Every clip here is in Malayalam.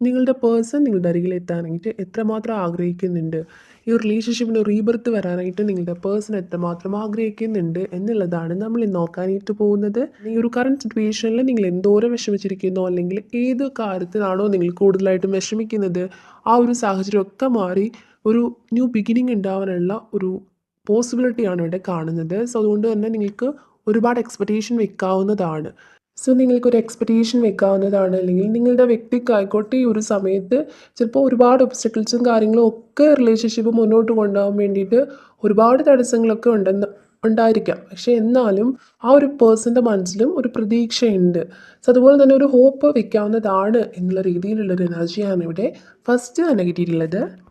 നിങ്ങളുടെ പേഴ്സൺ നിങ്ങളുടെ അരികിൽ എത്താനായിട്ട് എത്രമാത്രം ആഗ്രഹിക്കുന്നുണ്ട്? ഈ റിലേഷൻഷിപ്പിന് റീബർത്ത് വരാനായിട്ട് നിങ്ങളുടെ പേഴ്സൺ എത്രമാത്രം ആഗ്രഹിക്കുന്നുണ്ട് എന്നുള്ളതാണ് നമ്മൾ നോക്കാനായിട്ട് പോകുന്നത്. ഈ ഒരു കറണ്ട് സിറ്റുവേഷനിൽ നിങ്ങൾ എന്തോരം വിഷമിച്ചിരിക്കുന്നോ? അല്ലെങ്കിൽ ഏത് കാര്യത്തിനാണോ നിങ്ങൾ കൂടുതലായിട്ടും വിഷമിക്കുന്നത്? ആ ഒരു സാഹചര്യമൊക്കെ മാറി ഒരു ന്യൂ ബിഗിനിങ് ഉണ്ടാവാനുള്ള ഒരു പോസിബിലിറ്റിയാണ് ഇവിടെ കാണുന്നത്. സോ അതുകൊണ്ട് തന്നെ നിങ്ങൾക്ക് ഒരുപാട് എക്സ്പെക്റ്റേഷൻ വെക്കാവുന്നതാണ്. സോ നിങ്ങൾക്കൊരു എക്സ്പെക്റ്റേഷൻ വെക്കാവുന്നതാണ്. അല്ലെങ്കിൽ നിങ്ങളുടെ വ്യക്തിക്കായിക്കോട്ടെ ഈ ഒരു സമയത്ത് ചിലപ്പോൾ ഒരുപാട് ഒബ്സ്റ്റക്കിൾസും കാര്യങ്ങളും ഒക്കെ റിലേഷൻഷിപ്പ് മുന്നോട്ട് കൊണ്ടുപോകാൻ വേണ്ടിയിട്ട് ഒരുപാട് തടസ്സങ്ങളൊക്കെ ഉണ്ടെന്ന് ഉണ്ടായിരിക്കാം. പക്ഷേ എന്നാലും ആ ഒരു പേഴ്സന്റെ മനസ്സിലും ഒരു പ്രതീക്ഷയുണ്ട്. സോ അതുപോലെ തന്നെ ഒരു ഹോപ്പ് വെക്കാവുന്നതാണ് എന്നുള്ള രീതിയിലുള്ളൊരു എനർജിയാണ് ഇവിടെ ഫസ്റ്റ് തന്നെ കിട്ടിയിട്ടുള്ളത്.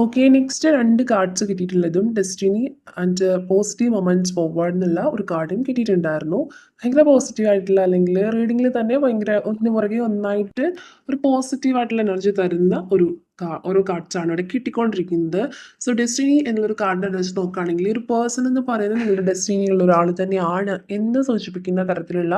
ഓക്കെ നെക്സ്റ്റ് രണ്ട് cards കിട്ടിയിട്ടുള്ളതും destiny and positive moments forward എന്നുള്ള ഒരു കാർഡും കിട്ടിയിട്ടുണ്ടായിരുന്നു. ഭയങ്കര പോസിറ്റീവ് ആയിട്ടുള്ള അല്ലെങ്കിൽ റീഡിങ്ങിൽ തന്നെ ഭയങ്കര ഒന്നിന് പുറകെ ഒന്നായിട്ട് ഒരു പോസിറ്റീവ് ആയിട്ടുള്ള എനർജി തരുന്ന ഒരു ഓരോ കാർഡ്സാണ് ഇവിടെ കിട്ടിക്കൊണ്ടിരിക്കുന്നത്. സോ ഡെസ്റ്റിനി എന്നുള്ളൊരു കാർഡിനെ വെച്ച് നോക്കുകയാണെങ്കിൽ ഒരു പേഴ്സൺ എന്ന് പറയുന്നത് നിങ്ങളുടെ ഡെസ്റ്റിനിയിലുള്ള ഒരാൾ തന്നെയാണ് എന്ന് സൂചിപ്പിക്കുന്ന തരത്തിലുള്ള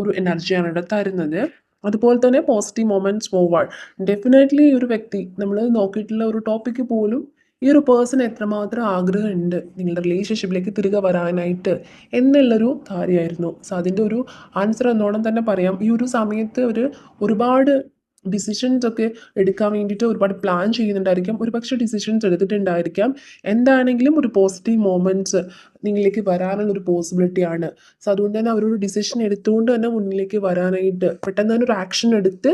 ഒരു എനർജിയാണ് ഇവിടെ തരുന്നത്. അതുപോലെ തന്നെ പോസിറ്റീവ് മൊമെന്റ്സ് ഫോർവേഡ് ഡെഫിനറ്റ്ലി ഈ ഒരു വ്യക്തി നമ്മൾ നോക്കിയിട്ടുള്ള ഒരു ടോപ്പിക്ക് പോലും ഈ ഒരു പേഴ്സൺ എത്രമാത്രം ആഗ്രഹമുണ്ട് നിങ്ങളുടെ റിലേഷൻഷിപ്പിലേക്ക് തിരികെ വരാനായിട്ട് എന്നുള്ളൊരു കാര്യമായിരുന്നു. സോ അതിന്റെ ഒരു ആൻസർ എന്നോണം തന്നെ പറയാം. ഈ ഒരു സമയത്ത് ഒരു ഒരുപാട് ഡിസിഷൻസ് ഒക്കെ എടുക്കാൻ വേണ്ടിയിട്ട് ഒരുപാട് പ്ലാൻ ചെയ്യുന്നുണ്ടായിരിക്കാം. ഒരുപക്ഷെ ഡിസിഷൻസ് എടുത്തിട്ടുണ്ടായിരിക്കാം. എന്താണെങ്കിലും ഒരു പോസിറ്റീവ് മൊമെന്റ്സ് നിങ്ങളിലേക്ക് വരാനുള്ള ഒരു പോസിബിലിറ്റി ആണ്. സോ അതുകൊണ്ട് തന്നെ അവരൊരു ഡിസിഷൻ എടുത്തുകൊണ്ട് തന്നെ മുന്നിലേക്ക് വരാനായിട്ട് പെട്ടെന്ന് തന്നെ ഒരു ആക്ഷൻ എടുത്ത്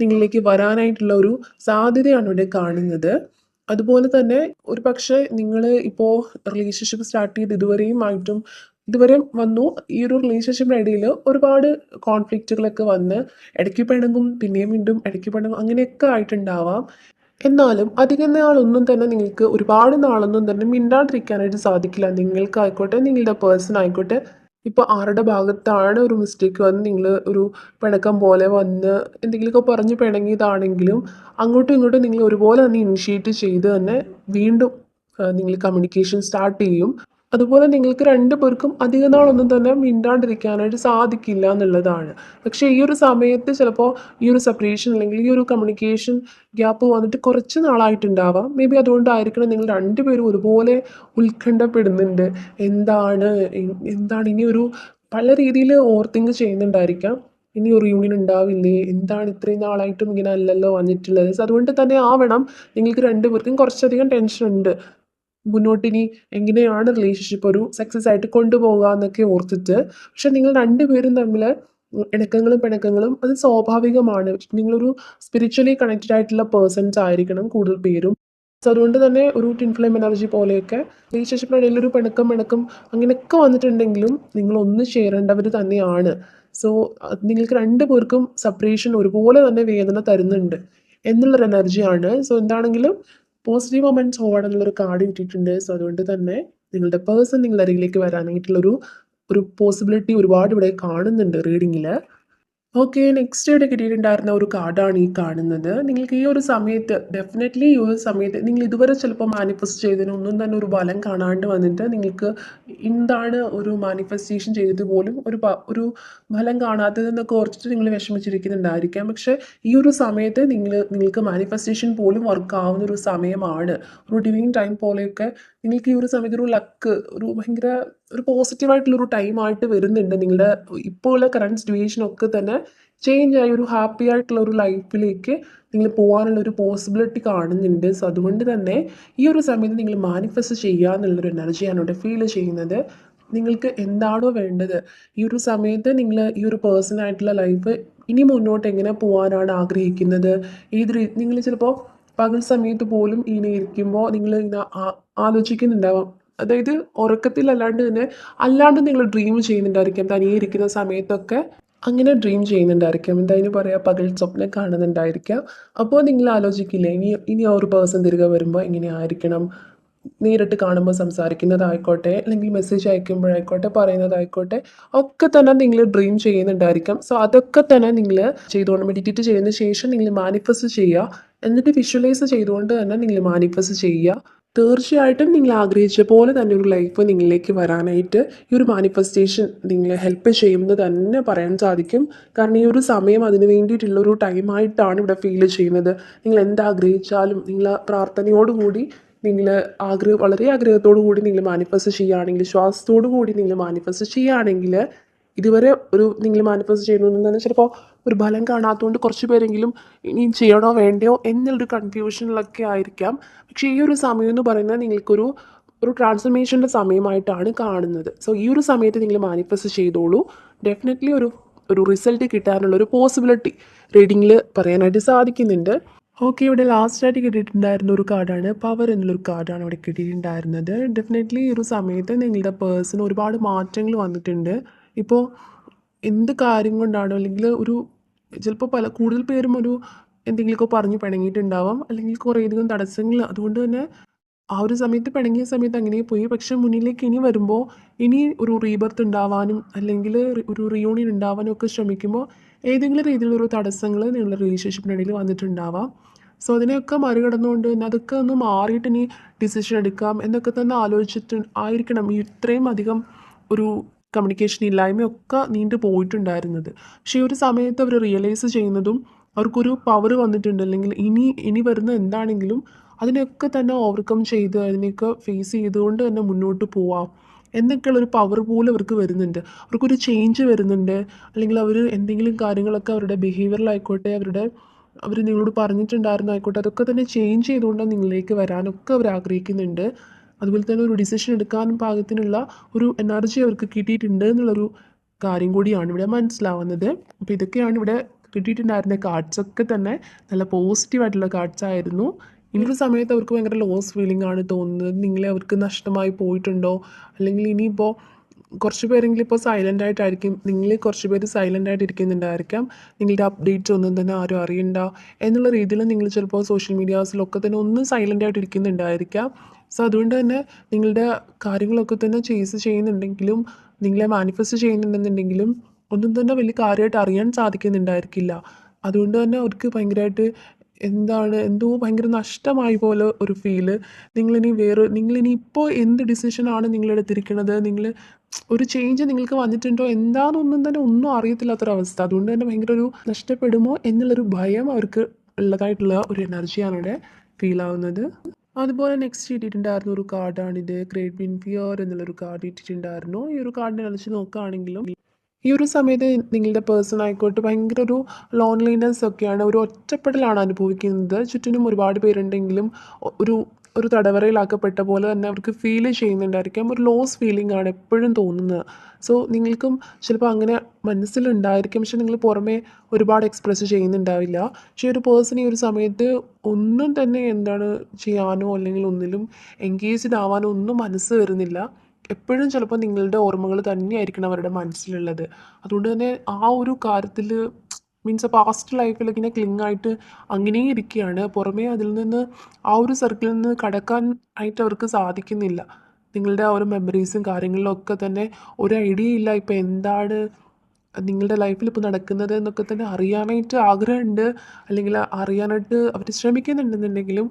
നിങ്ങളിലേക്ക് വരാനായിട്ടുള്ള ഒരു സാധ്യതയാണ് ഇവിടെ കാണുന്നത്. അതുപോലെ തന്നെ ഒരു പക്ഷേ നിങ്ങൾ ഇപ്പോൾ റിലേഷൻഷിപ്പ് സ്റ്റാർട്ട് ചെയ്ത് ഇതുവരെയും ആയിട്ടും ഇതുവരെ വന്നു. ഈ ഒരു റിലേഷൻഷിപ്പിന്റെ ഇടയിൽ ഒരുപാട് കോൺഫ്ലിക്റ്റുകളൊക്കെ വന്ന് ഇടയ്ക്ക് പിണങ്ങും പിന്നെയും വീണ്ടും ഇടയ്ക്ക് പിണങ്ങും അങ്ങനെയൊക്കെ ആയിട്ടുണ്ടാവാം. എന്നാലും അധികം നാളൊന്നും തന്നെ നിങ്ങൾക്ക് ഒരുപാട് നാളൊന്നും തന്നെ മിണ്ടാണ്ടിരിക്കാനായിട്ട് സാധിക്കില്ല. നിങ്ങൾക്കായിക്കോട്ടെ നിങ്ങളുടെ പേഴ്സൺ ആയിക്കോട്ടെ. ഇപ്പോൾ ആരുടെ ഭാഗത്താണ് ഒരു മിസ്റ്റേക്ക് വന്ന് നിങ്ങൾ ഒരു പിണക്കം പോലെ വന്ന് എന്തെങ്കിലുമൊക്കെ പറഞ്ഞ് പിണങ്ങിയതാണെങ്കിലും അങ്ങോട്ടും ഇങ്ങോട്ടും നിങ്ങൾ ഒരുപോലെ തന്നെ ഇനിഷ്യേറ്റ് ചെയ്ത് തന്നെ വീണ്ടും നിങ്ങൾ കമ്മ്യൂണിക്കേഷൻ സ്റ്റാർട്ട് ചെയ്യും. അതുപോലെ നിങ്ങൾക്ക് രണ്ടു പേർക്കും അധിക നാളൊന്നും തന്നെ മിണ്ടാണ്ടിരിക്കാനായിട്ട് സാധിക്കില്ല എന്നുള്ളതാണ്. പക്ഷേ ഈ ഒരു സമയത്ത് ചിലപ്പോൾ ഈ ഒരു സെപ്പറേഷൻ അല്ലെങ്കിൽ ഈ ഒരു കമ്മ്യൂണിക്കേഷൻ ഗ്യാപ്പ് വന്നിട്ട് കുറച്ച് നാളായിട്ടുണ്ടാവാം. മേ ബി അതുകൊണ്ടായിരിക്കണം നിങ്ങൾ രണ്ടുപേരും ഒരുപോലെ ഉത്കണ്ഠപ്പെടുന്നുണ്ട്. എന്താണ് എന്താണ് ഇനി ഒരു പല രീതിയിൽ ഓർത്തിങ് ചെയ്യുന്നുണ്ടായിരിക്കാം. ഇനി ഒരു യൂണിയൻ ഉണ്ടാവില്ലേ? എന്താണ് ഇത്രയും നാളായിട്ടും ഇങ്ങനെ അല്ലല്ലോ വന്നിട്ടുള്ളത്? അതുകൊണ്ട് തന്നെ ആവണം. നിങ്ങൾക്ക് രണ്ടുപേർക്കും കുറച്ചധികം ടെൻഷൻ ഉണ്ട്. മുന്നോട്ട് ഇനി എങ്ങനെയാണ് റിലേഷൻഷിപ്പ് ഒരു സക്സസ് ആയിട്ട് കൊണ്ടുപോകുക എന്നൊക്കെ ഓർത്തിട്ട് പക്ഷെ നിങ്ങൾ രണ്ടുപേരും തമ്മിൽ ഇണക്കങ്ങളും പിണക്കങ്ങളും അത് സ്വാഭാവികമാണ്. നിങ്ങളൊരു സ്പിരിച്വലി കണക്റ്റഡ് ആയിട്ടുള്ള പേഴ്സൺസ് ആയിരിക്കണം കൂടുതൽ പേരും. സോ അതുകൊണ്ട് തന്നെ ഒരു ടിൻ എനർജി പോലെയൊക്കെ റിലേഷൻഷിപ്പിനിടയിൽ ഒരു പിണക്കം പിണക്കം അങ്ങനെയൊക്കെ വന്നിട്ടുണ്ടെങ്കിലും നിങ്ങൾ ഒന്ന് ചേരേണ്ടവർ തന്നെയാണ്. സോ നിങ്ങൾക്ക് രണ്ടു പേർക്കും സെപ്പറേഷൻ ഒരുപോലെ തന്നെ വേദന തരുന്നുണ്ട്. എന്നുള്ളൊരു എനർജിയാണ് സോ എന്താണെങ്കിലും പോസിറ്റീവ് മൊമെന്റ്സ് എന്നുള്ളൊരു കാർഡ് കിട്ടിയിട്ടുണ്ട്. സോ അതുകൊണ്ട് തന്നെ നിങ്ങളുടെ പേഴ്സൺ നിങ്ങളുടെ അരികിലേക്ക് വരാനായിട്ടുള്ളൊരു ഒരു പോസിബിലിറ്റി ഒരുപാട് ഇവിടെ കാണുന്നുണ്ട് റീഡിങ്ങിൽ ഓക്കെ നെക്സ്റ്റ് ഇവിടെ കിട്ടിയിട്ടുണ്ടായിരുന്ന ഒരു കാർഡാണ് ഈ കാണുന്നത്. നിങ്ങൾക്ക് ഈ ഒരു സമയത്ത് ഡെഫിനറ്റ്ലി ഈ ഒരു സമയത്ത് നിങ്ങൾ ഇതുവരെ ചിലപ്പോൾ മാനിഫെസ്റ്റ് ചെയ്തതിനൊന്നും തന്നെ ഒരു ഫലം കാണാണ്ട് വന്നിട്ട് നിങ്ങൾക്ക് എന്താണ് ഒരു മാനിഫെസ്റ്റേഷൻ ചെയ്തത് പോലും ഒരു ഒരു ഫലം കാണാത്തതെന്നൊക്കെ ഓർച്ചിട്ട് നിങ്ങൾ വിഷമിച്ചിരിക്കുന്നുണ്ടായിരിക്കാം. പക്ഷേ ഈ ഒരു സമയത്ത് നിങ്ങൾ നിങ്ങൾക്ക് മാനിഫെസ്റ്റേഷൻ പോലും വർക്ക് ആവുന്ന ഒരു സമയമാണ്. ഒരു ഡിവിങ് ടൈം പോലെയൊക്കെ നിങ്ങൾക്ക് ഈ ഒരു സമയത്ത് ഒരു ലക്ക് ഒരു ഭയങ്കര ഒരു പോസിറ്റീവായിട്ടുള്ളൊരു ടൈമായിട്ട് വരുന്നുണ്ട്. നിങ്ങളുടെ ഇപ്പോൾ ഉള്ള കറണ്ട് സിറ്റുവേഷൻ ഒക്കെ തന്നെ ചേഞ്ച് ആയി ഒരു ഹാപ്പി ആയിട്ടുള്ള ഒരു ലൈഫിലേക്ക് നിങ്ങൾ പോകാനുള്ള ഒരു പോസിബിലിറ്റി കാണുന്നുണ്ട്. സോ അതുകൊണ്ട് തന്നെ ഈ ഒരു സമയത്ത് നിങ്ങൾ മാനിഫെസ്റ്റ് ചെയ്യുക എന്നുള്ളൊരു എനർജിയാണ് ഇവിടെ ഫീൽ ചെയ്യുന്നത്. നിങ്ങൾക്ക് എന്താണോ വേണ്ടത്. ഈ ഒരു സമയത്ത് നിങ്ങൾ ഈ ഒരു പേഴ്സണായിട്ടുള്ള ലൈഫ് ഇനി മുന്നോട്ട് എങ്ങനെ പോകാനാണ് ആഗ്രഹിക്കുന്നത്? ഏത് നിങ്ങൾ ചിലപ്പോൾ പകൽ സമയത്ത് പോലും ഇങ്ങനെ ഇരിക്കുമ്പോൾ നിങ്ങൾ ഇങ്ങനെ ആലോചിക്കുന്നുണ്ടാവാം. അതായത് ഉറക്കത്തിൽ അല്ലാണ്ട് തന്നെ അല്ലാണ്ട് നിങ്ങൾ ഡ്രീം ചെയ്യുന്നുണ്ടായിരിക്കാം. തനിയെ ഇരിക്കുന്ന സമയത്തൊക്കെ അങ്ങനെ ഡ്രീം ചെയ്യുന്നുണ്ടായിരിക്കാം. എന്തായാലും പറയാം? പകൽ സ്വപ്നം കാണുന്നുണ്ടായിരിക്കാം. അപ്പോൾ നിങ്ങൾ ആലോചിക്കില്ലേ? ഇനി ഇനി ആ ഒരു പേഴ്സൺ തിരികെ വരുമ്പോൾ എങ്ങനെയായിരിക്കണം നേരിട്ട് കാണുമ്പോൾ സംസാരിക്കുന്നതായിക്കോട്ടെ അല്ലെങ്കിൽ മെസ്സേജ് അയക്കുമ്പോഴായിക്കോട്ടെ പറയുന്നതായിക്കോട്ടെ ഒക്കെ തന്നെ നിങ്ങൾ ഡ്രീം ചെയ്യുന്നുണ്ടായിരിക്കാം. സോ അതൊക്കെ തന്നെ നിങ്ങൾ ചെയ്തുകൊണ്ട് മെഡിറ്റേറ്റ് ചെയ്തതിന് ശേഷം നിങ്ങൾ മാനിഫെസ്റ്റ് ചെയ്യുക. എന്നിട്ട് വിഷ്വലൈസ് ചെയ്തുകൊണ്ട് തന്നെ നിങ്ങൾ മാനിഫെസ്റ്റ് ചെയ്യുക. തീർച്ചയായിട്ടും നിങ്ങൾ ആഗ്രഹിച്ച പോലെ തന്നെ ഒരു ലൈഫ് നിങ്ങളിലേക്ക് വരാനായിട്ട് ഈ ഒരു മാനിഫെസ്റ്റേഷൻ നിങ്ങളെ ഹെൽപ്പ് ചെയ്യുമെന്ന് തന്നെ പറയാൻ സാധിക്കും. കാരണം ഈ ഒരു സമയം അതിന് വേണ്ടിയിട്ടുള്ള ഒരു ടൈമായിട്ടാണ് ഇവിടെ ഫീൽ ചെയ്യുന്നത്. നിങ്ങൾ എന്താഗ്രഹിച്ചാലും നിങ്ങൾ പ്രാർത്ഥനയോടുകൂടി നിങ്ങൾ ആഗ്രഹം വളരെ ആഗ്രഹത്തോടു കൂടി നിങ്ങൾ മാനിഫെസ്റ്റ് ചെയ്യുകയാണെങ്കിൽ ശ്വാസത്തോടു കൂടി നിങ്ങൾ മാനിഫെസ്റ്റ് ചെയ്യുകയാണെങ്കിൽ ഇതുവരെ ഒരു നിങ്ങൾ മാനിഫെസ്റ്റ് ചെയ്യുന്നുണ്ടെന്ന് തന്നെ ചിലപ്പോൾ ഒരു ഫലം കാണാത്തതുകൊണ്ട് കുറച്ച് പേരെങ്കിലും ഇനി ചെയ്യണോ വേണ്ടയോ എന്നുള്ളൊരു കൺഫ്യൂഷനിലൊക്കെ ആയിരിക്കാം. പക്ഷേ ഈ ഒരു സമയം എന്ന് പറയുന്നത് നിങ്ങൾക്കൊരു ഒരു ട്രാൻസ്ഫർമേഷന്റെ സമയമായിട്ടാണ് കാണുന്നത്. സോ ഈ ഒരു സമയത്ത് നിങ്ങൾ മാനിഫെസ്റ്റ് ചെയ്തോളൂ. ഡെഫിനറ്റ്ലി ഒരു ഒരു റിസൾട്ട് കിട്ടാനുള്ള ഒരു പോസിബിലിറ്റി റീഡിങ്ങിൽ പറയാനായിട്ട് സാധിക്കുന്നുണ്ട്. ഓക്കെ ഇവിടെ ലാസ്റ്റായിട്ട് കിട്ടിയിട്ടുണ്ടായിരുന്ന ഒരു കാർഡാണ് പവർ എന്നുള്ളൊരു കാർഡാണ് ഇവിടെ കിട്ടിയിട്ടുണ്ടായിരുന്നത്. ഡെഫിനറ്റ്ലി ഈ ഒരു സമയത്ത് നിങ്ങളുടെ പേഴ്സൺ ഒരുപാട് മാറ്റങ്ങൾ വന്നിട്ടുണ്ട്. ഇപ്പോൾ എന്ത് കാര്യം കൊണ്ടാണോ? അല്ലെങ്കിൽ ഒരു ചിലപ്പോൾ പല കൂടുതൽ പേരും ഒരു എന്തെങ്കിലുമൊക്കെ പറഞ്ഞ് പിണങ്ങിയിട്ടുണ്ടാവാം. അല്ലെങ്കിൽ കുറേയധികം തടസ്സങ്ങൾ. അതുകൊണ്ട് തന്നെ ആ ഒരു സമയത്ത് പിണങ്ങിയ സമയത്ത് അങ്ങനെ പോയി. പക്ഷെ മുന്നിലേക്ക് ഇനി വരുമ്പോൾ ഇനി ഒരു റീബർത്ത് ഉണ്ടാവാനും അല്ലെങ്കിൽ ഒരു റിയൂണിയൻ ഉണ്ടാവാനും ഒക്കെ ശ്രമിക്കുമ്പോൾ ഏതെങ്കിലും രീതിയിലൊരു തടസ്സങ്ങൾ നിങ്ങളുടെ റിലേഷൻഷിപ്പിനിടയിൽ വന്നിട്ടുണ്ടാവാം. സോ അതിനെയൊക്കെ മറികടന്നുകൊണ്ട് തന്നെ അതൊക്കെ ഒന്ന് മാറിയിട്ട് ഇനി ഡിസിഷൻ എടുക്കാം എന്നൊക്കെ തന്നെ ആലോചിച്ചിട്ട് ആയിരിക്കണം. ഇത്രയും അധികം ഒരു കമ്മ്യൂണിക്കേഷൻ ഇല്ലായ്മയൊക്കെ നീണ്ടു പോയിട്ടുണ്ടായിരുന്നത്. പക്ഷേ ഈ ഒരു സമയത്ത് അവർ റിയലൈസ് ചെയ്യുന്നതും അവർക്കൊരു പവർ വന്നിട്ടുണ്ട്. അല്ലെങ്കിൽ ഇനി ഇനി വരുന്ന എന്താണെങ്കിലും അതിനെയൊക്കെ തന്നെ ഓവർകം ചെയ്ത് അതിനെയൊക്കെ ഫേസ് ചെയ്തുകൊണ്ട് തന്നെ മുന്നോട്ട് പോവാം. എന്നൊക്കെയുള്ളൊരു പവർ പോലും അവർക്ക് വരുന്നുണ്ട്. അവർക്കൊരു ചേഞ്ച് വരുന്നുണ്ട്. അല്ലെങ്കിൽ അവർ എന്തെങ്കിലും കാര്യങ്ങളൊക്കെ അവരുടെ ബിഹേവിയറിലായിക്കോട്ടെ അവരുടെ അവർ നിങ്ങളോട് പറഞ്ഞിട്ടുണ്ടായിരുന്നു ആയിക്കോട്ടെ അതൊക്കെ തന്നെ ചേഞ്ച് ചെയ്തുകൊണ്ട് നിങ്ങളിലേക്ക് വരാനൊക്കെ അവർ ആഗ്രഹിക്കുന്നുണ്ട്. അതുപോലെ തന്നെ ഒരു ഡിസിഷൻ എടുക്കാനും പാകത്തിനുള്ള ഒരു എനർജി അവർക്ക് കിട്ടിയിട്ടുണ്ട് എന്നുള്ളൊരു കാര്യം കൂടിയാണ് ഇവിടെ മനസ്സിലാവുന്നത്. അപ്പോൾ ഇതൊക്കെയാണ് ഇവിടെ കിട്ടിയിട്ടുണ്ടായിരുന്ന കാർഡ്സൊക്കെ തന്നെ നല്ല പോസിറ്റീവായിട്ടുള്ള കാർഡ്സ് ആയിരുന്നു. ഈ ഒരു സമയത്ത് അവർക്ക് ഭയങ്കര ലോസ് ഫീലിംഗ് ആണ് തോന്നുന്നത്. നിങ്ങളെ അവർക്ക് നഷ്ടമായി പോയിട്ടുണ്ടോ? അല്ലെങ്കിൽ ഇനിയിപ്പോൾ കുറച്ച് പേരെങ്കിലും ഇപ്പോൾ സൈലന്റ് ആയിട്ടായിരിക്കും. നിങ്ങൾ കുറച്ച് പേര് സൈലന്റ് ആയിട്ട് ഇരിക്കുന്നുണ്ടായിരിക്കാം. നിങ്ങളുടെ അപ്ഡേറ്റ്സ് ഒന്നും തന്നെ ആരും അറിയണ്ട എന്നുള്ള രീതിയിൽ നിങ്ങൾ ചിലപ്പോൾ സോഷ്യൽ മീഡിയാസിലൊക്കെ തന്നെ ഒന്നും സൈലന്റ് ആയിട്ട് ഇരിക്കുന്നുണ്ടായിരിക്കാം. സോ അതുകൊണ്ട് തന്നെ നിങ്ങളുടെ കാര്യങ്ങളൊക്കെ തന്നെ ചേസ് ചെയ്യുന്നുണ്ടെങ്കിലും നിങ്ങളെ മാനിഫെസ്റ്റ് ചെയ്യുന്നുണ്ടെന്നുണ്ടെങ്കിലും ഒന്നും തന്നെ വലിയ കാര്യമായിട്ട് അറിയാൻ സാധിക്കുന്നുണ്ടായിരിക്കില്ല. അതുകൊണ്ട് തന്നെ അവർക്ക് ഭയങ്കരമായിട്ട് എന്താണ് എന്തോ ഭയങ്കര നഷ്ടമായി പോലെ ഒരു ഫീൽ നിങ്ങളിനി വേറെ നിങ്ങളിനി ഇപ്പോൾ എന്ത് ഡിസിഷനാണ് നിങ്ങളെടുത്തിരിക്കുന്നത് നിങ്ങൾ ഒരു ചേഞ്ച് നിങ്ങൾക്ക് വന്നിട്ടുണ്ടോ? എന്താണെന്നൊന്നും തന്നെ ഒന്നും അറിയത്തില്ലാത്തൊരവസ്ഥ. അതുകൊണ്ട് തന്നെ ഭയങ്കര ഒരു നഷ്ടപ്പെടുമോ എന്നുള്ളൊരു ഭയം അവർക്ക് ഉള്ളതായിട്ടുള്ള ഒരു എനർജിയാണ് ഇവിടെ ഫീൽ ആവുന്നത്. അതുപോലെ നെക്സ്റ്റ് ഇട്ടിട്ടുണ്ടായിരുന്ന ഒരു ഗ്രേറ്റ് വിൻ ഫിയർ എന്നുള്ളൊരു കാർഡ് ഇട്ടിട്ടുണ്ടായിരുന്നു. ഈ ഒരു കാർഡിനെ കളിച്ച് നോക്കുകയാണെങ്കിലും ഈ ഒരു സമയത്ത് നിങ്ങളുടെ പേഴ്സൺ ആയിക്കോട്ടെ ഭയങ്കര ഒരു ലോൺലിനെസ് ഒക്കെയാണ് ഒരു ഒറ്റപ്പെടലാണ് അനുഭവിക്കുന്നത്. ചുറ്റിനും ഒരുപാട് പേരുണ്ടെങ്കിലും ഒരു ഒരു തടവറയിലാക്കപ്പെട്ട പോലെ തന്നെ അവർക്ക് ഫീൽ ചെയ്യുന്നുണ്ടായിരിക്കാം. ഒരു ലോസ് ഫീലിംഗ് ആണ് എപ്പോഴും തോന്നുന്നത്. സോ നിങ്ങൾക്കും ചിലപ്പോൾ അങ്ങനെ മനസ്സിലുണ്ടായിരിക്കും. പക്ഷെ നിങ്ങൾ പുറമേ ഒരുപാട് എക്സ്പ്രസ് ചെയ്യുന്നുണ്ടാവില്ല. പക്ഷെ ഒരു പേഴ്സൺ ഈ ഒരു സമയത്ത് ഒന്നും തന്നെ എന്താണ് ചെയ്യാനോ അല്ലെങ്കിൽ ഒന്നിലും എൻഗേജ്ഡ് ആവാനോ ഒന്നും മനസ്സ് വരുന്നില്ല. എപ്പോഴും ചിലപ്പോൾ നിങ്ങളുടെ ഓർമ്മകൾ തന്നെയായിരിക്കണം അവരുടെ മനസ്സിലുള്ളത്. അതുകൊണ്ട് തന്നെ ആ ഒരു കാര്യത്തിൽ മീൻസ് പാസ്റ്റ് ലൈഫിൽ ഇങ്ങനെ ക്ലിങ് ആയിട്ട് അങ്ങനെ ഇരിക്കുകയാണ്. പുറമേ അതിൽ നിന്ന് ആ ഒരു സർക്കിളിൽ നിന്ന് കടക്കാൻ ആയിട്ട് അവർക്ക് സാധിക്കുന്നില്ല. നിങ്ങളുടെ ആ ഒരു മെമ്മറീസും കാര്യങ്ങളിലും ഒക്കെ തന്നെ ഒരു ഐഡിയ ഇല്ല. ഇപ്പോൾ എന്താണ് നിങ്ങളുടെ ലൈഫിൽ ഇപ്പോൾ നടക്കുന്നത് എന്നൊക്കെ തന്നെ അറിയാനായിട്ട് ആഗ്രഹമുണ്ട്. അല്ലെങ്കിൽ അറിയാനായിട്ട് അവർ ശ്രമിക്കുന്നുണ്ടെന്നുണ്ടെങ്കിലും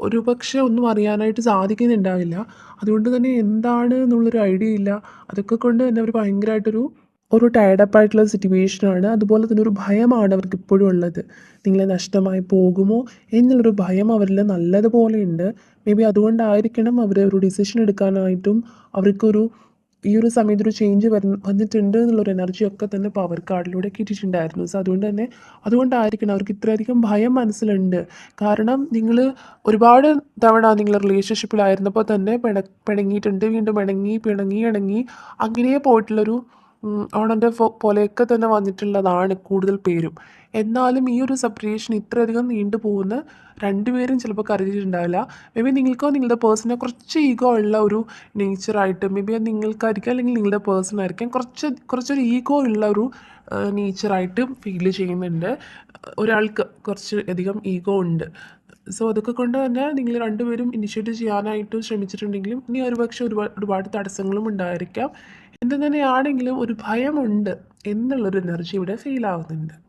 ഒരു പക്ഷേ ഒന്നും അറിയാനായിട്ട് സാധിക്കുന്നുണ്ടാവില്ല. അതുകൊണ്ട് തന്നെ എന്താണ് എന്നുള്ളൊരു ഐഡിയ ഇല്ല. അതൊക്കെ കൊണ്ട് തന്നെ അവർ ഭയങ്കരമായിട്ടൊരു ഒരു ടയർഡപ്പ് ആയിട്ടുള്ള സിറ്റുവേഷനാണ് അതുപോലെ തന്നെ ഒരു ഭയമാണ് അവർക്ക് ഇപ്പോഴും ഉള്ളത്. നിങ്ങളെ നഷ്ടമായി പോകുമോ എന്നുള്ളൊരു ഭയം അവരിൽ നല്ലതുപോലെ ഉണ്ട്. മേ ബി അതുകൊണ്ടായിരിക്കണം അവർ ഒരു ഡിസിഷൻ എടുക്കാനായിട്ടും അവർക്കൊരു ഈ ഒരു സമയത്ത് ഒരു ചേഞ്ച് വര വന്നിട്ടുണ്ട് എന്നുള്ളൊരു എനർജിയൊക്കെ തന്നെ പവർ കാർഡിലൂടെ കിട്ടിയിട്ടുണ്ടായിരുന്നു. സോ അതുകൊണ്ട് തന്നെ അതുകൊണ്ടായിരിക്കണം അവർക്ക് ഇത്രയധികം ഭയം മനസ്സിലുണ്ട്. കാരണം നിങ്ങൾ ഒരുപാട് തവണ നിങ്ങൾ റിലേഷൻഷിപ്പിലായിരുന്നപ്പോൾ തന്നെ പിണ പിണങ്ങിയിട്ടുണ്ട്. വീണ്ടും പിണങ്ങി പിണങ്ങി ഇണങ്ങി. അങ്ങനെ പോയിട്ടുള്ളൊരു ഓണന്റെ പോലെയൊക്കെ തന്നെ വന്നിട്ടുള്ളതാണ് കൂടുതൽ പേരും. എന്നാലും ഈ ഒരു സെപ്പറേഷൻ ഇത്രയധികം നീണ്ടു പോകുന്ന രണ്ടുപേരും ചിലപ്പോൾ കരുതിയിട്ടുണ്ടാവില്ല. മേ ബി നിങ്ങൾക്കോ നിങ്ങളുടെ പേഴ്സണെ കുറച്ച് ഈഗോ ഉള്ള ഒരു നേച്ചറായിട്ട് മേ ബി അത് നിങ്ങൾക്കായിരിക്കാം അല്ലെങ്കിൽ നിങ്ങളുടെ പേഴ്സൺ ആയിരിക്കും കുറച്ച് കുറച്ചൊരു ഈഗോ ഉള്ള ഒരു നേച്ചറായിട്ട് ഫീൽ ചെയ്യുന്നുണ്ട്. ഒരാൾക്ക് കുറച്ച് അധികം ഈഗോ ഉണ്ട്. സോ അതൊക്കെ കൊണ്ട് തന്നെ നിങ്ങൾ രണ്ടുപേരും ഇനിഷ്യേറ്റ് ചെയ്യാനായിട്ട് ശ്രമിച്ചിട്ടുണ്ടെങ്കിലും ഇനി ഒരുപക്ഷെ ഒരുപാട് ഒരുപാട് തടസ്സങ്ങളും ഉണ്ടായിരിക്കാം. എന്ത് തന്നെയാണെങ്കിലും ഒരു ഭയമുണ്ട് എന്നുള്ളൊരു എനർജി ഇവിടെ ഫീൽ ആവുന്നുണ്ട്.